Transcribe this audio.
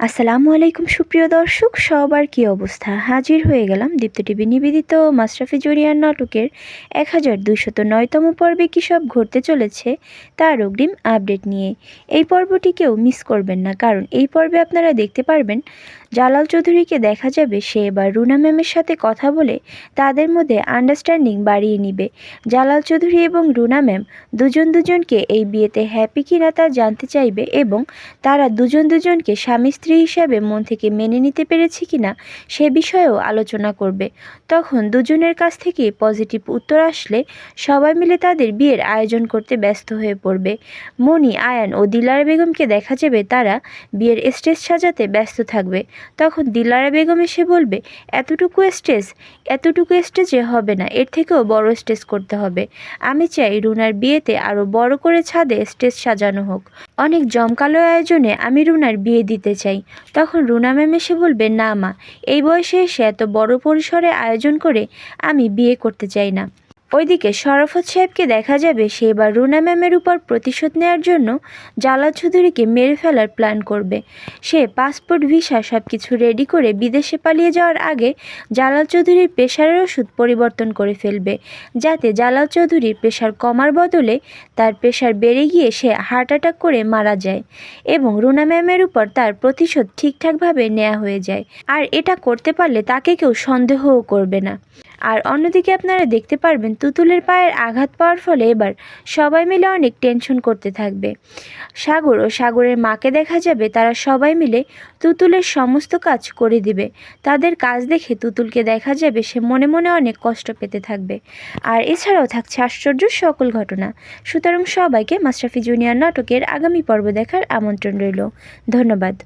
আসসালামু আলাইকুম সুপ্রিয় দর্শক, সবার কী অবস্থা? হাজির হয়ে গেলাম দীপ্ত টিভি নিবেদিত মাশরাফি জুনিয়র নাটকের এক হাজার দুইশত নয়তম পর্বে কী সব ঘটতে চলেছে তার অগ্রিম আপডেট নিয়ে। এই পর্বটিকেও মিস করবেন না, কারণ এই পর্বে আপনারা দেখতে পারবেন জালাল চৌধুরীকে দেখা যাবে সে এবার রুনা ম্যামের সাথে কথা বলে তাদের মধ্যে আন্ডারস্ট্যান্ডিং বাড়িয়ে নিবে। জালাল চৌধুরী এবং রুনা ম্যাম দুজন দুজনকে এই বিয়েতে হ্যাপি কিনা তা জানতে চাইবে এবং তারা দুজন দুজনকে স্বামী স্ত্রী হিসাবে মন থেকে মেনে নিতে পেরেছি কিনা সে বিষয়েও আলোচনা করবে। তখন দুজনের কাছ থেকে পজিটিভ উত্তর আসলে সবাই মিলে তাদের বিয়ের আয়োজন করতে ব্যস্ত হয়ে পড়বে। মনি আয়ান ও দিলারা বেগমকে দেখা যাবে তারা বিয়ের স্টেজ সাজাতে ব্যস্ত থাকবে। তখন দিলারা বেগম এসে বলবে, এতটুকু স্টেজ, এতটুকু স্টেজে হবে না, এর থেকেও বড় স্টেজ করতে হবে। আমি চাই রুনার বিয়েতে আরও বড় করে ছাদে স্টেজ সাজানো হোক। অনেক জমকালো আয়োজনে আমি রুনার বিয়ে দিতে চাই। তখন রুনা ম্যাম এসে বলবে, না মা, এই বয়সে এসে এত বড় পরিসরে আয়োজন করে আমি বিয়ে করতে চাই না। ওইদিকে শরাফত সাহেবকে দেখা যাবে সে এবার রুনা ম্যামের উপর প্রতিশোধ নেওয়ার জন্য জালাল চৌধুরীকে মেরে ফেলার প্ল্যান করবে। সে পাসপোর্ট ভিসা সব কিছু রেডি করে বিদেশে পালিয়ে যাওয়ার আগে জালাল চৌধুরীর প্রেশারের ওষুধ পরিবর্তন করে ফেলবে, যাতে জালাল চৌধুরীর প্রেশার কমার বদলে তার প্রেশার বেড়ে গিয়ে সে হার্ট অ্যাটাক করে মারা যায় এবং রুনা ম্যামের উপর তার প্রতিশোধ ঠিকঠাকভাবে নেওয়া হয়ে যায়। আর এটা করতে পারলে তাকে কেউ সন্দেহও করবে না। আর অন্যদিকে আপনারা দেখতে পারবেন তুতুলের পায়ের আঘাত পাওয়ার ফলে এবার সবাই মিলে অনেক টেনশন করতে থাকবে। সাগর ও সাগরের মাকে দেখা যাবে, তারা সবাই মিলে তুতুলের সমস্ত কাজ করে দিবে। তাদের কাজ দেখে তুতুলকে দেখা যাবে, সে মনে মনে অনেক কষ্ট পেতে থাকবে। আর এছাড়াও থাকছে আশ্চর্য সকল ঘটনা। সুতরাং সবাইকে মাশরাফি জুনিয়র নাটকের আগামী পর্ব দেখার আমন্ত্রণ রইল। ধন্যবাদ।